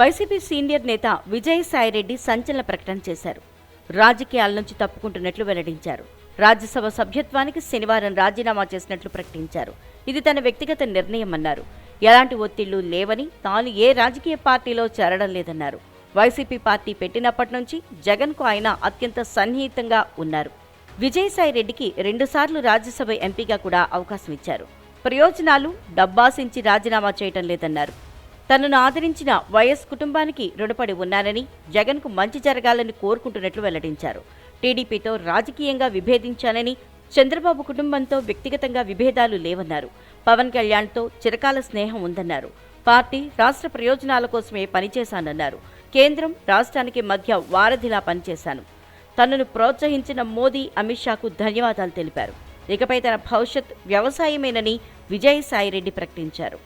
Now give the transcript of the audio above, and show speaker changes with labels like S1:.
S1: YCP senior నేత విజయసాయిరెడ్డి సంచలన ప్రకటన చేశారు. రాజకీయాల నుంచి తప్పుకుంటున్నట్లు వెల్లడించారు. రాజ్యసభ సభ్యత్వానికి శనివారం రాజీనామా చేసినట్లు ప్రకటించారు. ఇది తన వ్యక్తిగత నిర్ణయం అన్నారు ఎలాంటి ఒత్తిళ్ళు లేవని తాను ఏ రాజకీయ పార్టీలో చేరడం లేదన్నారు. వైసీపీ పార్టీ పెట్టినప్పటి నుంచి జగన్కు ఆయన అత్యంత సన్నిహితంగా ఉన్నారు. విజయసాయిరెడ్డికి రెండుసార్లు రాజ్యసభ ఎంపీగా కూడా అవకాశం ఇచ్చారు. ప్రయోజనాలు డబ్బాసించి రాజీనామా చేయటం లేదన్నారు. తనను ఆదరించిన వైఎస్ కుటుంబానికి రుణపడి ఉన్నానని జగన్కు మంచి జరగాలని కోరుకుంటున్నట్లు వెల్లడించారు. టీడీపీతో రాజకీయంగా విభేదించానని చంద్రబాబు కుటుంబంతో వ్యక్తిగతంగా విభేదాలు లేవన్నారు. పవన్ కళ్యాణ్తో చిరకాల స్నేహం ఉందన్నారు. పార్టీ రాష్ట్ర ప్రయోజనాల కోసమే పనిచేశానన్నారు. కేంద్రం రాష్ట్రానికి మధ్య వారధిలా పనిచేశాను. తనను ప్రోత్సహించిన మోదీ అమిత్ షాకు ధన్యవాదాలు తెలిపారు. ఇకపై తన భవిష్యత్ వ్యవసాయమేనని విజయసాయిరెడ్డి ప్రకటించారు.